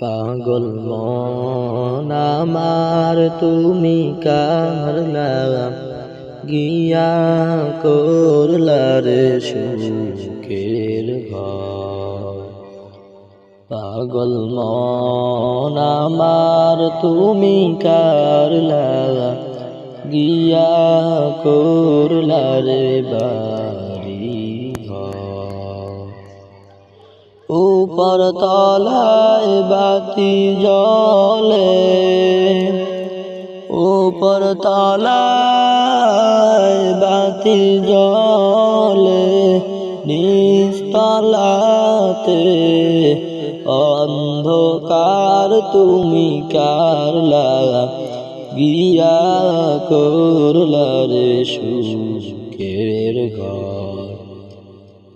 পাগল আমার, তুমি কারলা গিয়া করলা রে সুখের ঘর। পাগল আমার, তুমি কারলা গিয়া করলা রে উপর তলায় বাতি জলে উপর তলায় বাতি জলে নিস্তলাতে অন্ধকার তুমি কারলা গিয়া করলা রে সুখের ঘর।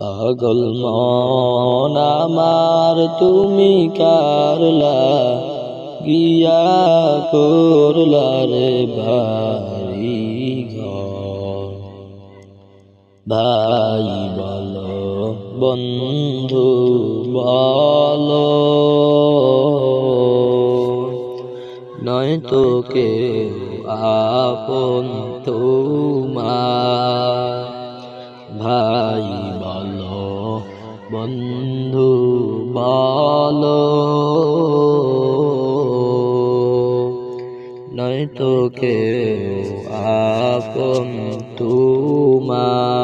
পাগল মন আমার তুমি কারলা, গিয়া করলা রে ভাই ঘর। ভাই বলো, বন্ধু বলো নয় তো কেউ আপন তোমার বন্ধু বলো। নয়তো কেউ আপন তোমার।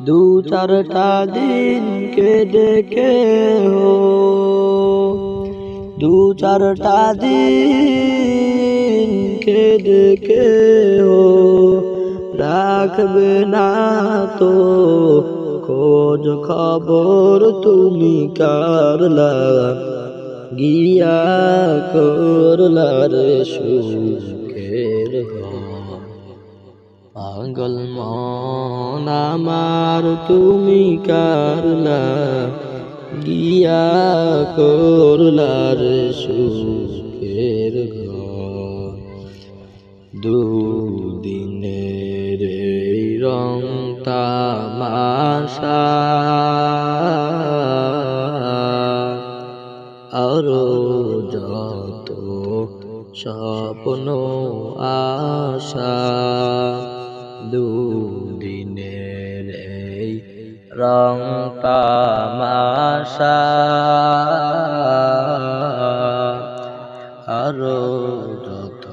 দু চারটা দিন কেঁদে হো দু চারটা দিন কেঁদে হো রাখবে না তো খোঁজ খবর তুমি কারলা গিয়া করলা রে সুখের। পাগল মন আমার তুমি কারলা গিয়া করলা রে সুখের দুদিনের রং তামাশা আরও যত স্বপ্ন আশা দুদিনের এই রং তামাশা। আরও যত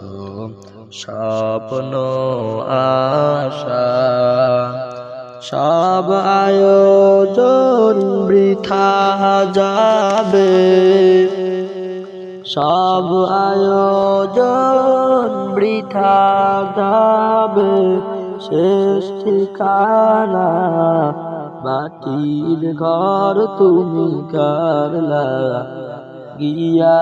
স্বপ্ন আশা সব আয়োজন বৃথা যাবে। সব আয়োজন বৃথা যাবে। শেষ ঠিকানা মাটির ঘর তুমি কারলা গিয়া